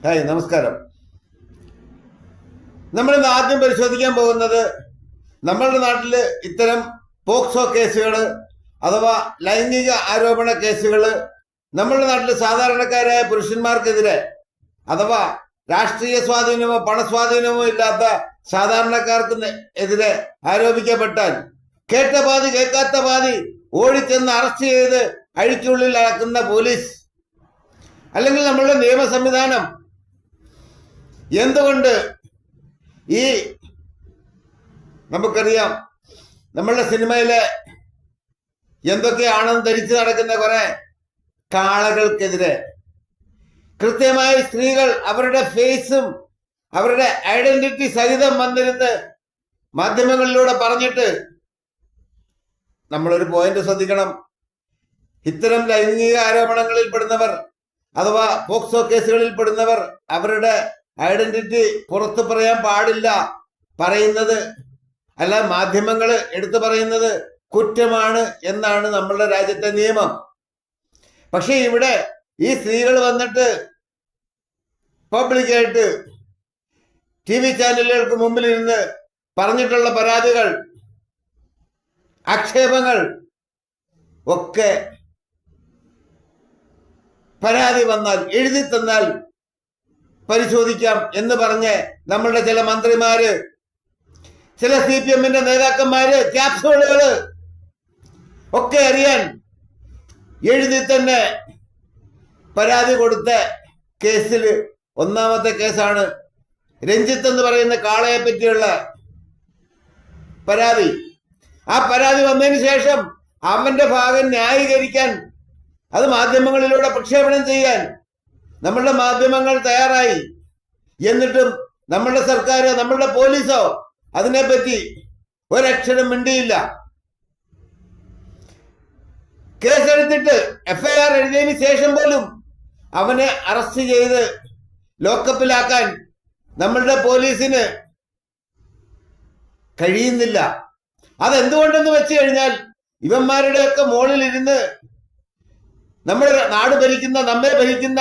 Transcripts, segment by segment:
Hi നമസ്കാരം. നമ്മൾ ഇന്ന് ആദ്യം പരിശോധിക്കാൻ പോകുന്നത് നമ്മളുടെ നാട്ടിൽ ഇത്തരം പോക്സോ കേസുകൾ അഥവാ ലൈംഗിക ആരോപണ കേസുകൾ നമ്മളുടെ നാട്ടിൽ സാധാരണക്കാരായ പുരുഷന്മാർക്കെതിരെ അഥവാ രാഷ്ട്രീയ സ്വാധീനമോ പണസ്വാധീനമോ ഇല്ലാത്ത സാധാരണക്കാർക്ക് എതിരെ ആരോപിക്കപ്പെട്ടാൽ കേട്ട പാതി കേൾക്കാത്ത പാതി ഓടിച്ചെന്ന് അറസ്റ്റ് ചെയ്ത് അഴിക്കുള്ളിൽ അടക്കുന്ന പോലീസ് അല്ലെങ്കിൽ നമ്മളുടെ നിയമ സംവിധാനം എന്തുകൊണ്ട് ഈ നമുക്കറിയാം നമ്മളുടെ സിനിമയിലെ എന്തൊക്കെയാണെന്ന് ധരിച്ചു നടക്കുന്ന കുറെ കാളകൾക്കെതിരെ കൃത്യമായി സ്ത്രീകൾ അവരുടെ ഫേസും അവരുടെ ഐഡന്റിറ്റി സഹിതം വന്നിരുന്ന് മാധ്യമങ്ങളിലൂടെ പറഞ്ഞിട്ട് നമ്മളൊരു പോയിന്റ് ശ്രദ്ധിക്കണം. ഇത്തരം ലൈംഗിക ആരോപണങ്ങളിൽ പെടുന്നവർ അഥവാ പോക്സോ കേസുകളിൽ പെടുന്നവർ അവരുടെ ഐഡന്റിറ്റി പുറത്ത് പറയാൻ പാടില്ല. പറയുന്നത് അല്ല മാധ്യമങ്ങൾ എടുത്തു പറയുന്നത് കുറ്റമാണ് എന്നാണ് നമ്മളുടെ രാജ്യത്തെ നിയമം. പക്ഷേ ഇവിടെ ഈ സ്ത്രീകൾ വന്നിട്ട് പബ്ലിക്കായിട്ട് ടി വി ചാനലുകൾക്ക് മുമ്പിൽ ഇരുന്ന് പറഞ്ഞിട്ടുള്ള പരാതികൾ ആക്ഷേപങ്ങൾ ഒക്കെ പരാതി വന്നാൽ എഴുതി തന്നാൽ പരിശോധിക്കാം എന്ന് പറഞ്ഞ് നമ്മളുടെ ചില മന്ത്രിമാര് ചില സി പി എമ്മിന്റെ നേതാക്കന്മാര് ക്യാപ്സൂളുകൾ ഒക്കെ അറിയാൻ എഴുതി തന്നെ പരാതി കൊടുത്ത കേസിൽ ഒന്നാമത്തെ കേസാണ് രഞ്ജിത്ത് എന്ന് പറയുന്ന കാളയെ പറ്റിയുള്ള പരാതി. ആ പരാതി വന്നതിന് ശേഷം അവന്റെ ഭാഗം ന്യായീകരിക്കാൻ അത് മാധ്യമങ്ങളിലൂടെ പ്രക്ഷേപണം ചെയ്യാൻ നമ്മളുടെ മാധ്യമങ്ങൾ തയ്യാറായി. എന്നിട്ടും നമ്മളുടെ സർക്കാരോ നമ്മളുടെ പോലീസോ അതിനെപ്പറ്റി ഒരക്ഷരം മിണ്ടിയില്ല. കേസെടുത്തിട്ട് എഫ്ഐആർ എഴുതിയതിന് ശേഷം പോലും അവനെ അറസ്റ്റ് ചെയ്ത് ലോക്കപ്പിലാക്കാൻ നമ്മളുടെ പോലീസിന് കഴിയുന്നില്ല. അതെന്തുകൊണ്ടെന്ന് വെച്ച് കഴിഞ്ഞാൽ ഇവന്മാരുടെയൊക്കെ മുകളിലിരുന്ന് നമ്മുടെ നാട് ഭരിക്കുന്ന നമ്മെ ഭരിക്കുന്ന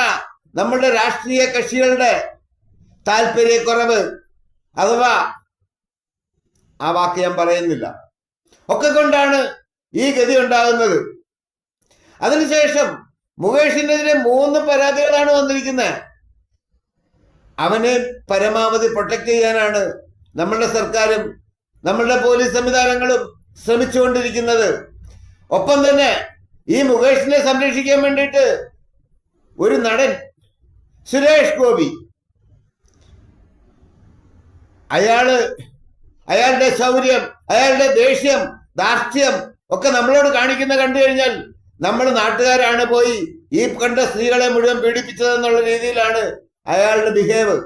നമ്മളുടെ രാഷ്ട്രീയ കക്ഷികളുടെ താല്പര്യക്കുറവ് അഥവാ ആ വാക്ക് ഞാൻ പറയുന്നില്ല. ഒക്കെ കൊണ്ടാണ് ഈ ഗതി ഉണ്ടാകുന്നത്. അതിനുശേഷം മുകേഷിനെതിരെ മൂന്ന് പരാതികളാണ് വന്നിരിക്കുന്നത്. അവനെ പരമാവധി പ്രൊട്ടക്ട് ചെയ്യാനാണ് നമ്മളുടെ സർക്കാരും നമ്മളുടെ പോലീസ് സംവിധാനങ്ങളും ശ്രമിച്ചുകൊണ്ടിരിക്കുന്നത്. ഒപ്പം തന്നെ ഈ മുകേഷിനെ സംരക്ഷിക്കാൻ വേണ്ടിയിട്ട് ഒരു നടൻ സുരേഷ് ഗോപി. അയാൾ അയാളുടെ ശൗര്യം അയാളുടെ ദേഷ്യം ദാർഷ്ട്യം ഒക്കെ നമ്മളോട് കാണിക്കുന്ന കണ്ടു കഴിഞ്ഞാൽ നമ്മൾ നാട്ടുകാരാണ് പോയി ഈ കണ്ട സ്ത്രീകളെ മുഴുവൻ പീഡിപ്പിച്ചതെന്നുള്ള രീതിയിലാണ് അയാളുടെ ബിഹേവ്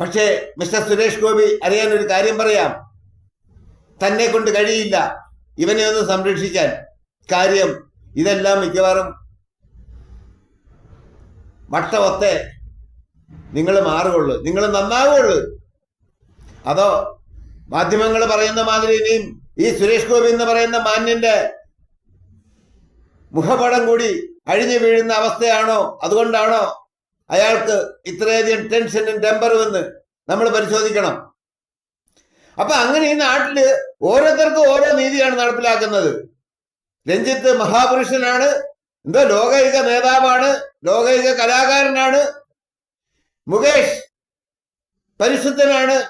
പക്ഷേ മിസ്റ്റർ സുരേഷ് ഗോപി അറിയാൻ ഒരു കാര്യം പറയാം. തന്നെ കൊണ്ട് കഴിയില്ല ഇവനെ ഒന്ന് സംരക്ഷിക്കാൻ. കാര്യം ഇതെല്ലാം മിക്കവാറും വട്ടമൊത്തെ നിങ്ങൾ മാറുകയുള്ളൂ. നിങ്ങൾ നന്നാവുകയുള്ളൂ. അതോ മാധ്യമങ്ങൾ പറയുന്ന മാതിരി ഇനിയും ഈ സുരേഷ് ഗോപി എന്ന് പറയുന്ന മാന്യന്റെ മുഖപടം കൂടി അഴിഞ്ഞു വീഴുന്ന അവസ്ഥയാണോ? അതുകൊണ്ടാണോ അയാൾക്ക് ഇത്രയധികം ടെൻഷനും ടെമ്പറും എന്ന് നമ്മൾ പരിശോധിക്കണം. അപ്പൊ അങ്ങനെ ഈ നാട്ടിൽ ഓരോരുത്തർക്കും ഓരോ നീതിയാണ് നടപ്പിലാക്കുന്നത്. രഞ്ജിത്ത് മഹാപുരുഷനാണ്. എന്തോ ലോകൈക നേതാവാണ്. ലോകൈക കലാകാരനാണ്. മുകേഷ് പരിശുദ്ധനാണ്.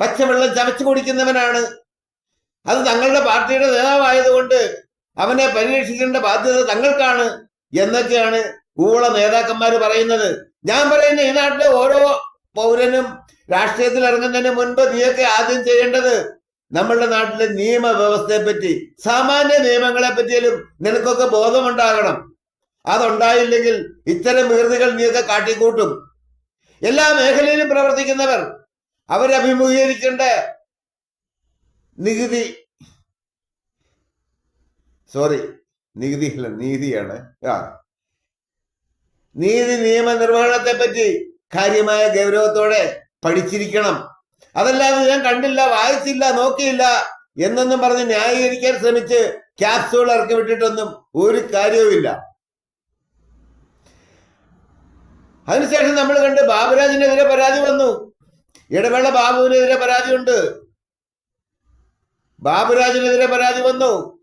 പച്ചവെള്ളം ചവച്ചു കുടിക്കുന്നവനാണ്. അത് തങ്ങളുടെ പാർട്ടിയുടെ നേതാവായതുകൊണ്ട് അവനെ പരിരക്ഷിക്കേണ്ട ബാധ്യത തങ്ങൾക്കാണ് എന്നൊക്കെയാണ് ഊള നേതാക്കന്മാർ പറയുന്നത്. ഞാൻ പറയുന്ന ഈ നാട്ടിലെ ഓരോ പൗരനും രാഷ്ട്രീയത്തിൽ ഇറങ്ങുന്നതിന് മുൻപ് നീയൊക്കെ ആദ്യം ചെയ്യേണ്ടത് നമ്മളുടെ നാട്ടിലെ നിയമവ്യവസ്ഥയെ പറ്റി സാമാന്യ നിയമങ്ങളെ പറ്റിയാലും നിനക്കൊക്കെ ബോധമുണ്ടാകണം. അതുണ്ടായില്ലെങ്കിൽ ഇത്തരം വികൃതികൾ നീയൊക്കെ കാട്ടിക്കൂട്ടും. എല്ലാ മേഖലയിലും പ്രവർത്തിക്കുന്നവർ അവരഭിമുഖീകരിക്കേണ്ട നികുതി സോറി നികുതി അല്ല നീതിയാണ്. ആ. നീതി നിയമ നിർവഹണത്തെ പറ്റി കാര്യമായ ഗൗരവത്തോടെ പഠിച്ചിരിക്കണം. അതല്ലാതെ ഞാൻ കണ്ടില്ല വായിച്ചില്ല നോക്കിയില്ല എന്നൊന്നും പറഞ്ഞ് ന്യായീകരിക്കാൻ ശ്രമിച്ച് ക്യാപ്സൂൾ ഇറക്കി വിട്ടിട്ടൊന്നും ഒരു കാര്യവുമില്ല. അതിനുശേഷം നമ്മൾ കണ്ട് ബാബുരാജിനെതിരെ പരാതി വന്നു. ഇടവേള ബാബുവിനെതിരെ പരാതിയുണ്ട്. ബാബുരാജിനെതിരെ പരാതി വന്നു.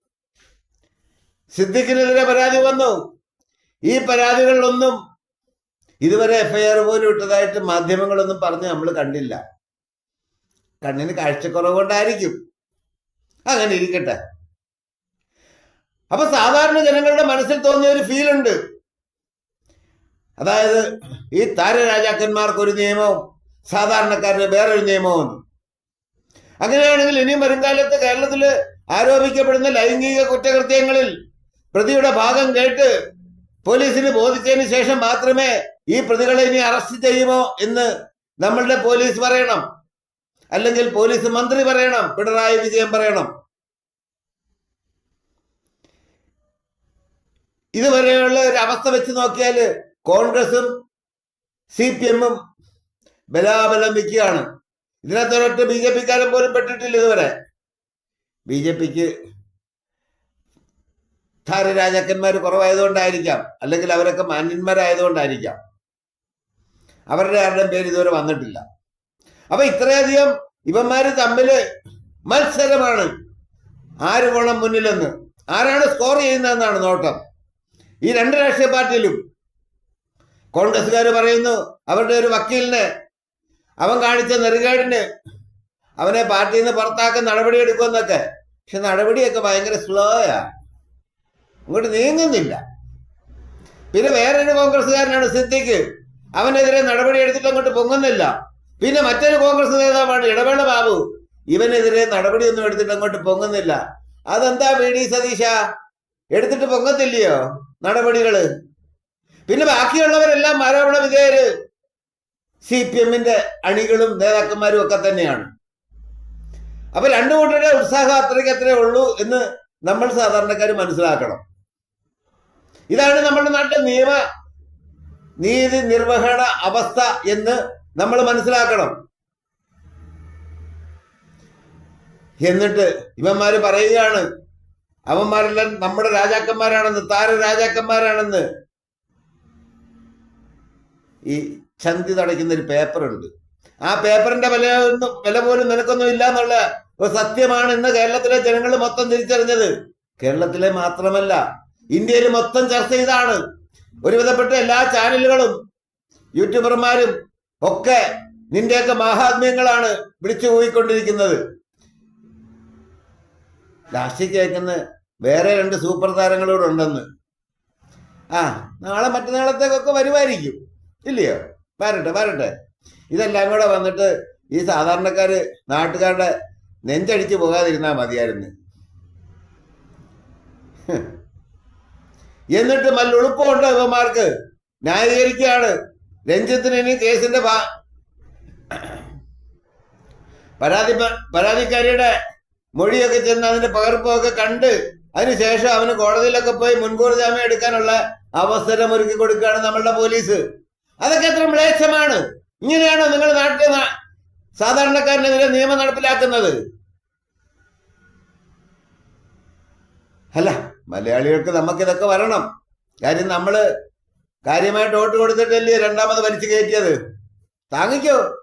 സിദ്ദിഖിനെതിരെ പരാതി വന്നു. ഈ പരാതികളിലൊന്നും ഇതുവരെ എഫ്ഐആർ പോലും ഇട്ടതായിട്ട് മാധ്യമങ്ങളൊന്നും പറഞ്ഞ് നമ്മൾ കണ്ടില്ല. കണ്ണിന് കാഴ്ചക്കുറവ് കൊണ്ടായിരിക്കും അങ്ങനെ ഇരിക്കട്ടെ. അപ്പൊ സാധാരണ ജനങ്ങളുടെ മനസ്സിൽ തോന്നിയ ഒരു ഫീൽ ഉണ്ട്. അതായത് ഈ താരരാജാക്കന്മാർക്ക് ഒരു നിയമവും സാധാരണക്കാരന് വേറൊരു നിയമവും. അങ്ങനെയാണെങ്കിൽ ഇനിയും വരുംകാലത്ത് കേരളത്തിൽ ആരോപിക്കപ്പെടുന്ന ലൈംഗിക കുറ്റകൃത്യങ്ങളിൽ പ്രതിയുടെ ഭാഗം കേട്ട് പോലീസിന് ബോധിച്ചതിന് ശേഷം മാത്രമേ ഈ പ്രതികളെ ഇനി അറസ്റ്റ് ചെയ്യുമോ എന്ന് നമ്മളുടെ പോലീസ് പറയണം. അല്ലെങ്കിൽ പോലീസ് മന്ത്രി പറയണം പിണറായി വിജയൻ പറയണം. ഇതുവരെയുള്ള ഒരു അവസ്ഥ വെച്ച് നോക്കിയാൽ കോൺഗ്രസും സി പി എമ്മും ബലാബലം വയ്ക്കുകയാണ് ഇതിനകത്തൊരൊട്ട് ബി ജെ പിക്കാരൻ പോലും പെട്ടിട്ടില്ല ഇതുവരെ. ബി ജെ പിക്ക് രാജാക്കന്മാർ കുറവായതുകൊണ്ടായിരിക്കാം. അല്ലെങ്കിൽ അവരൊക്കെ മാന്യന്മാരായതുകൊണ്ടായിരിക്കാം. അവരുടെ ആരുടെയും പേര് ഇതുവരെ വന്നിട്ടില്ല. അപ്പൊ ഇത്രയധികം ഇവന്മാര് തമ്മിൽ മത്സരമാണ്. ആര് പോണം മുന്നിലെന്ന്? ആരാണ് സ്കോർ ചെയ്യുന്നതെന്നാണ് നോട്ടം. ഈ രണ്ട് രാഷ്ട്രീയ പാർട്ടിയിലും കോൺഗ്രസ്സുകാർ പറയുന്നു അവരുടെ ഒരു വക്കീലിനെ അവൻ കാണിച്ച നെറുകേടിന് അവനെ പാർട്ടിയിൽ നിന്ന് പുറത്താക്കാൻ നടപടി എടുക്കുമെന്നൊക്കെ. പക്ഷെ നടപടിയൊക്കെ ഭയങ്കര സ്ലോയാ. ഇങ്ങോട്ട് നീങ്ങുന്നില്ല. പിന്നെ വേറൊരു കോൺഗ്രസ്സുകാരനാണ് സിദ്ദിഖ്. അവനെതിരെ നടപടി എടുത്തിട്ട് അങ്ങോട്ട് പൊങ്ങുന്നില്ല. പിന്നെ മറ്റൊരു കോൺഗ്രസ് നേതാവാണ് ഇടവേള ബാബു. ഇവനെതിരെ നടപടിയൊന്നും എടുത്തിട്ട് അങ്ങോട്ട് പൊങ്ങുന്നില്ല. അതെന്താ വി ഡി സതീശ? എടുത്തിട്ട് പൊങ്ങത്തില്ലയോ നടപടികൾ? പിന്നെ ബാക്കിയുള്ളവരെല്ലാം ആരോപണ വിധേയര്. സി പി എമ്മിന്റെ അണികളും നേതാക്കന്മാരും ഒക്കെ തന്നെയാണ്. അപ്പൊ രണ്ടു കൂട്ടരുടെ ഉത്സാഹം അത്രയ്ക്ക് അത്രേ ഉള്ളൂ എന്ന് നമ്മൾ സാധാരണക്കാർ മനസ്സിലാക്കണം. ഇതാണ് നമ്മുടെ നാട്ടിലെ നിയമ നീതി നിർവഹണ അവസ്ഥ എന്ന് നമ്മൾ മനസ്സിലാക്കണം. എന്നിട്ട് ഇവന്മാര് പറയുകയാണ് അവന്മാരെല്ലാം നമ്മുടെ രാജാക്കന്മാരാണെന്ന് താര രാജാക്കന്മാരാണെന്ന്. ഈ ചന്തി തടയ്ക്കുന്ന ഒരു പേപ്പറുണ്ട്. ആ പേപ്പറിന്റെ വില വില പോലും നിനക്കൊന്നും ഇല്ല എന്നുള്ള ഒരു സത്യമാണ് ഇന്ന് കേരളത്തിലെ ജനങ്ങൾ മൊത്തം തിരിച്ചറിഞ്ഞത്. കേരളത്തിലെ മാത്രമല്ല ഇന്ത്യയിൽ മൊത്തം ചർച്ച ചെയ്താണ് ഒരുവിധപ്പെട്ട എല്ലാ ചാനലുകളും യൂട്യൂബർമാരും ഒക്കെ നിന്റെയൊക്കെ മഹാത്മ്യങ്ങളാണ് വിളിച്ചു പോയിക്കൊണ്ടിരിക്കുന്നത് ലാസ്റ്റ് കേൾക്കുന്ന വേറെ രണ്ട് സൂപ്പർ താരങ്ങളോട് ഉണ്ടെന്ന്. ആ നാളെ മറ്റന്നാളത്തേക്കൊക്കെ വരുമായിരിക്കും. ഇല്ലയോ? വരട്ടെ വരട്ടെ. ഇതെല്ലാം കൂടെ വന്നിട്ട് ഈ സാധാരണക്കാർ നാട്ടുകാരുടെ നെഞ്ചടിച്ച് പോകാതിരുന്നാൽ മതിയായിരുന്നു. എന്നിട്ട് നല്ല എളുപ്പമുണ്ട് ഇവന്മാർക്ക് ന്യായീകരിക്കുകയാണ്. രഞ്ജിത്തിന് ഇനി കേസിന്റെ പരാതി പരാതിക്കാരിയുടെ മൊഴിയൊക്കെ ചെന്ന് അതിന്റെ പകർപ്പൊക്കെ കണ്ട് അതിനുശേഷം അവന് കോടതിയിലൊക്കെ പോയി മുൻകൂർ ജാമ്യം എടുക്കാനുള്ള അവസരം ഒരുക്കി കൊടുക്കുകയാണ് നമ്മളുടെ പോലീസ്. അതൊക്കെ എത്ര മ്ലേച്ഛമാണ്. ഇങ്ങനെയാണോ നിങ്ങൾ നാട്ടിലെ സാധാരണക്കാരനെതിരെ നിയമം നടപ്പിലാക്കുന്നത്? അല്ല മലയാളികൾക്ക് നമുക്കിതൊക്കെ വരണം. കാര്യം നമ്മൾ കാര്യമായിട്ട് വോട്ട് കൊടുത്തിട്ടല്ലേ രണ്ടാമത് വലിച്ചു കയറ്റിയത്? താങ്ങിക്കോ.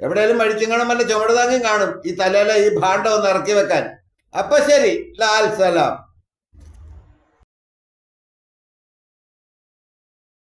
എവിടെയെങ്കിലും മഴിച്ചിങ്ങണം വല്ല ചുമട് താങ്ങും കാണും. ഈ തലയിലെ ഈ ഭാണ്ഡം ഒന്ന് ഇറക്കി വെക്കാൻ. അപ്പൊ ശരി. ലാൽ സലാം.